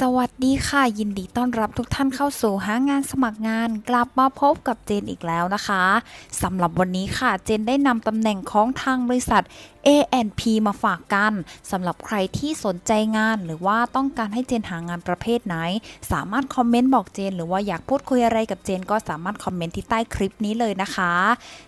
สวัสดีค่ะ ยินดีต้อนรับทุกท่านเข้าสู่หางานสมัครงาน กลับมาพบกับเจนอีกแล้วนะคะสำหรับวันนี้ค่ะ เจนได้นำตำแหน่งของทางบริษัท A&P มาฝากกันสำหรับใครที่สนใจงาน หรือว่าต้องการให้เจนหางานประเภทไหน สามารถคอมเมนต์บอกเจน หรือว่าอยากพูดคุยอะไรกับเจน ก็สามารถคอมเมนต์ที่ใต้คลิปนี้เลยนะคะ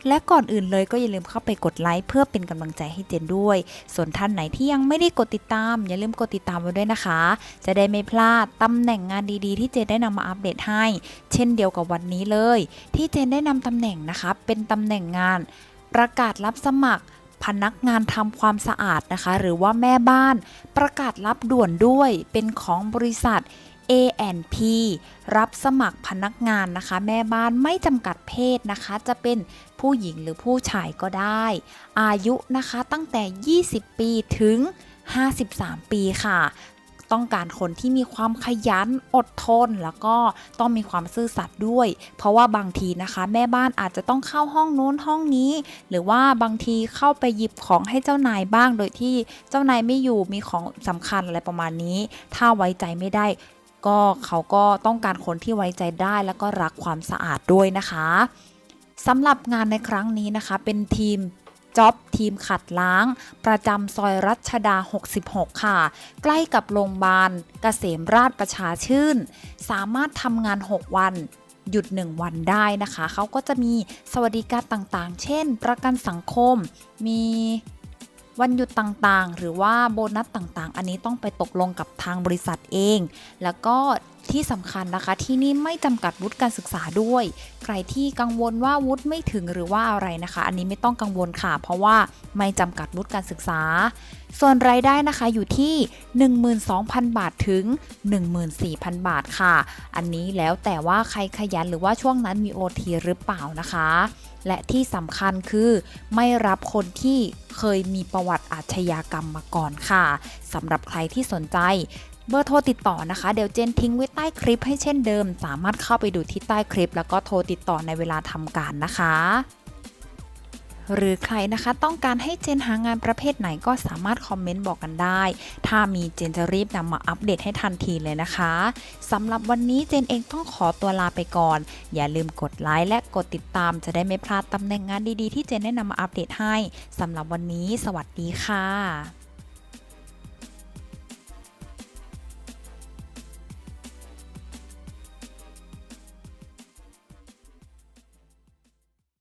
และก่อนอื่นเลยก็อย่าลืมเข้าไปกดไลค์เพื่อเป็นกำลังใจให้เจนด้วย ส่วนท่านไหนที่ยังไม่ได้กดติดตาม อย่าลืมกดติดตามไว้ด้วยนะคะ จะได้ไม่พลาดตำแหน่งงานดีๆ ที่เจนได้นำมาอัปเดตให้ เช่นเดียวกับวันนี้เลย ที่เจนได้นำตำแหน่งนะคะเป็นตำแหน่งงาน ประกาศรับสมัครพนักงานทำความสะอาดนะคะ หรือว่าแม่บ้าน ประกาศรับด่วนด้วยเป็นของบริษัท A&P รับสมัครพนักงานนะคะ แม่บ้านไม่จำกัดเพศนะคะ จะเป็นผู้หญิงหรือผู้ชายก็ได้ อายุนะคะตั้งแต่ 20 ปีถึง 53 ปีค่ะ ต้องการคนที่มีความขยันอดทน แล้วก็ต้องมีความซื่อสัตย์ด้วย เพราะว่าบางทีนะคะ แม่บ้านอาจจะต้องเข้าห้องนู้นห้องนี้ หรือว่าบางทีเข้าไปหยิบของให้เจ้านายบ้าง โดยที่เจ้านายไม่อยู่มีของสำคัญอะไรประมาณนี้ ถ้าไว้ใจไม่ได้ก็เขาก็ต้องการคนที่ไว้ใจได้แล้วก็รักความสะอาดด้วยนะคะสำหรับงานในครั้งนี้นะคะ เป็นทีม จ็อบทีมขัดล้าง ประจำซอยรัชดา 66 ค่ะ ใกล้กับโรงพยาบาลเกษมราชประชาชื่น สามารถทำงาน 6 วันหยุด 1 วันได้นะคะ เขาก็จะมีสวัสดิการต่างๆ เช่น ประกันสังคม มีวันหยุดต่างๆ หรือว่าโบนัสต่างๆ อันนี้ต้องไปตกลงกับทางบริษัทเอง แล้วก็ ที่สำคัญนะคะที่นี่ไม่จำกัดวุฒิการศึกษาด้วย ใครที่กังวลว่าวุฒิไม่ถึงหรือว่าอะไรนะคะ อันนี้ไม่ต้องกังวลค่ะ เพราะว่าไม่จำกัดวุฒิการศึกษา ส่วนรายได้นะคะอยู่ที่ 12,000 บาทถึง 14,000 บาทค่ะ อันนี้แล้วแต่ว่าใครขยันหรือว่าช่วงนั้นมี OT หรือเปล่านะคะ และที่สำคัญคือไม่รับคนที่เคยมีประวัติอาชญากรรมมาก่อนค่ะสำหรับใครที่สนใจ เบอร์โทรติดต่อนะคะ เดี๋ยวเจนทิ้งไว้ใต้คลิปให้เช่นเดิม สามารถเข้าไปดูที่ใต้คลิป แล้วก็โทรติดต่อในเวลาทำการนะคะหรือใครนะคะต้องการให้เจนหางานประเภทไหนก็สามารถคอมเมนต์บอกกันได้ ถ้ามีเจนจะรีบนำมาอัปเดตให้ทันทีเลยนะคะสำหรับวันนี้เจนเองต้องขอตัวลาไปก่อน อย่าลืมกดไลค์และกดติดตามจะได้ไม่พลาดตำแหน่งงานดีๆที่เจนได้นำมาอัปเดตให้สำหรับวันนี้ สวัสดีค่ะ